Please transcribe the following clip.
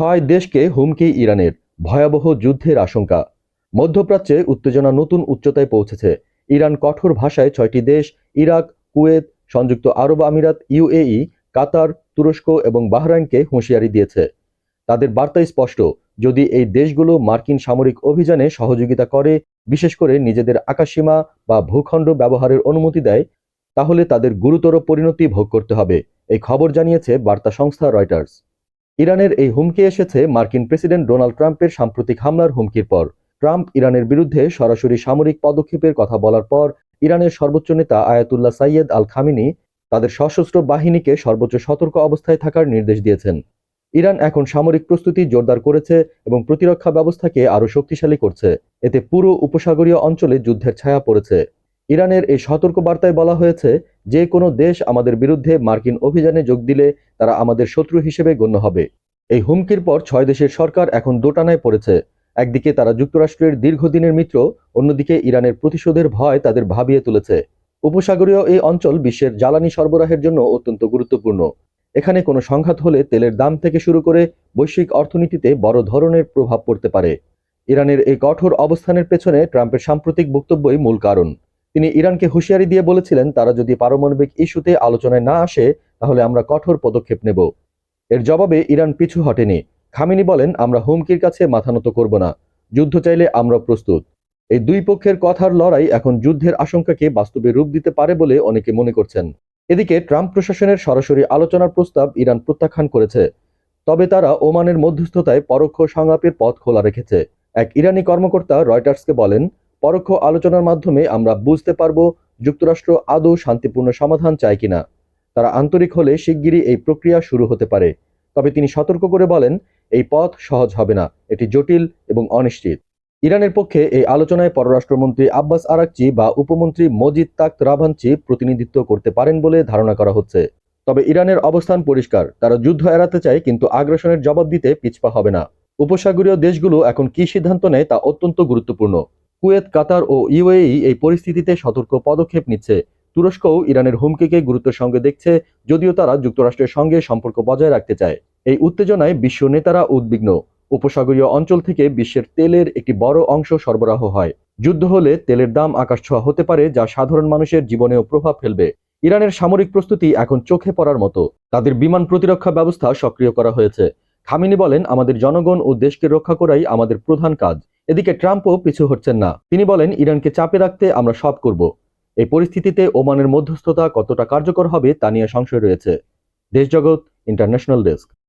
ছয় দেশকে হুমকি ইরানের ভয়াবহ যুদ্ধের আশঙ্কা। মধ্যপ্রাচ্যে উত্তেজনা নতুন উচ্চতায় পৌঁছেছে। ইরান কঠোর ভাষায় ছয়টি দেশ, ইরাক, কুয়েত, সংযুক্ত আরব আমিরাত, ইউএই, কাতার, তুরস্ক এবং বাহরাইনকে হুঁশিয়ারি দিয়েছে। তাদের বার্তায় স্পষ্ট, যদি এই দেশগুলো মার্কিন সামরিক অভিযানে সহযোগিতা করে, বিশেষ করে নিজেদের আকাশসীমা বা ভূখণ্ড ব্যবহারের অনুমতি দেয়, তাহলে তাদের গুরুতর পরিণতি ভোগ করতে হবে, এই খবর জানিয়েছে বার্তা সংস্থা রয়টার্স। ইরানের এই হুমকি এসেছে মার্কিন প্রেসিডেন্ট ডোনাল্ড ট্রাম্পের সাম্প্রতিক হামলার হুমকির পর। ট্রাম্প ইরানের বিরুদ্ধে সরাসরি সামরিক পদক্ষেপের কথা বলার পর ইরানের সর্বোচ্চ নেতা আয়াতুল্লাহ সাইয়েদ আল খামিনি তাদের সশস্ত্র বাহিনীকে সর্বোচ্চ সতর্ক অবস্থায় থাকার নির্দেশ দিয়েছেন। ইরান এখন সামরিক প্রস্তুতি জোরদার করেছে এবং প্রতিরক্ষা ব্যবস্থাকে আরও শক্তিশালী করছে। এতে পুরো উপসাগরীয় অঞ্চলে যুদ্ধের ছায়া পড়েছে। ইরানের এই সতর্ক বার্তায় বলা হয়েছে যে কোনো দেশ আমাদের বিরুদ্ধে মার্কিন অভিযানে যোগ দিলে তারা আমাদের শত্রু হিসেবে গণ্য হবে। এই হুমকির পর ছয় দেশের সরকার এখন দোটানায় পড়েছে। একদিকে তারা যুক্তরাষ্ট্রের দীর্ঘদিনের মিত্র, অন্যদিকে ইরানের প্রতিশোধের ভয় তাদের ভাবিয়ে তুলেছে। উপসাগরীয় এই অঞ্চল বিশ্বের জ্বালানি সরবরাহের জন্য অত্যন্ত গুরুত্বপূর্ণ। এখানে কোনো সংঘাত হলে তেলের দাম থেকে শুরু করে বৈশ্বিক অর্থনীতিতে বড় ধরনের প্রভাব পড়তে পারে। ইরানের এই কঠোর অবস্থানের পেছনে ট্রাম্পের সাম্প্রতিক বক্তব্যই মূল কারণ। তিনি ইরানকে হুঁশিয়ারি দিয়ে বলেছিলেন, তারা যদি পারমাণবিক ইস্যুতে আলোচনায় না আসে, তাহলে আমরা কঠোর পদক্ষেপ নেব। এর জবাবে ইরান পিছু হটেনি। খামিনি বলেন, আমরা হুমকির কাছে মাথা নত করব না। যুদ্ধ চাইলে আমরা প্রস্তুত। এই দুই পক্ষের কথার লড়াই এখন যুদ্ধের আশঙ্কাকে বাস্তবে রূপ দিতে পারে বলে অনেকে মনে করছেন। এদিকে ট্রাম্প প্রশাসনের সরাসরি আলোচনার প্রস্তাব ইরান প্রত্যাখ্যান করেছে। তবে তারা ওমানের মধ্যস্থতায় পরোক্ষ সংলাপের পথ খোলা রেখেছে। এক ইরানি কর্মকর্তা রয়টার্সকে বলেন পরোক্ষ আলোচনার মাধ্যমে আমরা বুঝতে পারব যুক্তরাষ্ট্র আদৌ শান্তিপূর্ণ সমাধান চায় কিনা। তারা আন্তরিক হলে শিগগিরই এই প্রক্রিয়া শুরু হতে পারে। তবে তিনি সতর্ক করে বলেন, এই পথ সহজ হবে না, এটি জটিল এবং অনিশ্চিত। ইরানের পক্ষে এই আলোচনায় পররাষ্ট্রমন্ত্রী আব্বাস আরাকচি বা উপমন্ত্রী মজিদ তাক্ত রাভানচি প্রতিনিধিত্ব করতে পারেন বলে ধারণা করা হচ্ছে। তবে ইরানের অবস্থান পরিষ্কার, তারা যুদ্ধ এড়াতে চায় কিন্তু আগ্রাসনের জবাব দিতে পিছপা হবে না। উপসাগরীয় দেশগুলো এখন কি সিদ্ধান্ত নেয় তা অত্যন্ত গুরুত্বপূর্ণ। কুয়েত, কাতার ও ইউএই এই পরিস্থিতিতে সতর্ক পদক্ষেপ নিচ্ছে। তুরস্কও ইরানের হুমকিকে গুরুত্বের সঙ্গে দেখছে, যদিও তারা যুক্তরাষ্ট্রের সঙ্গে সম্পর্ক বজায় রাখতে চায়। এই উত্তেজনায় বিশ্ব নেতারা উদ্বিগ্ন। উপসাগরীয় অঞ্চল থেকে বিশ্বের তেলের একটি বড় অংশ সরবরাহ হয়। যুদ্ধ হলে তেলের দাম আকাশ ছোঁয়া হতে পারে, যা সাধারণ মানুষের জীবনেও প্রভাব ফেলবে। ইরানের সামরিক প্রস্তুতি এখন চোখে পড়ার মতো। তাদের বিমান প্রতিরক্ষা ব্যবস্থা সক্রিয় করা হয়েছে। খামিনি বলেন, আমাদের জনগণ ও দেশকে রক্ষা করাই আমাদের প্রধান কাজ। এদিকে ট্রাম্পও পিছু হচ্ছেন না। তিনি বলেন, ইরানকে চাপে রাখতে আমরা সব করব। এই পরিস্থিতিতে ওমানের মধ্যস্থতা কতটা কার্যকর হবে তা নিয়ে সংশয় রয়েছে। Deshjagat international desk.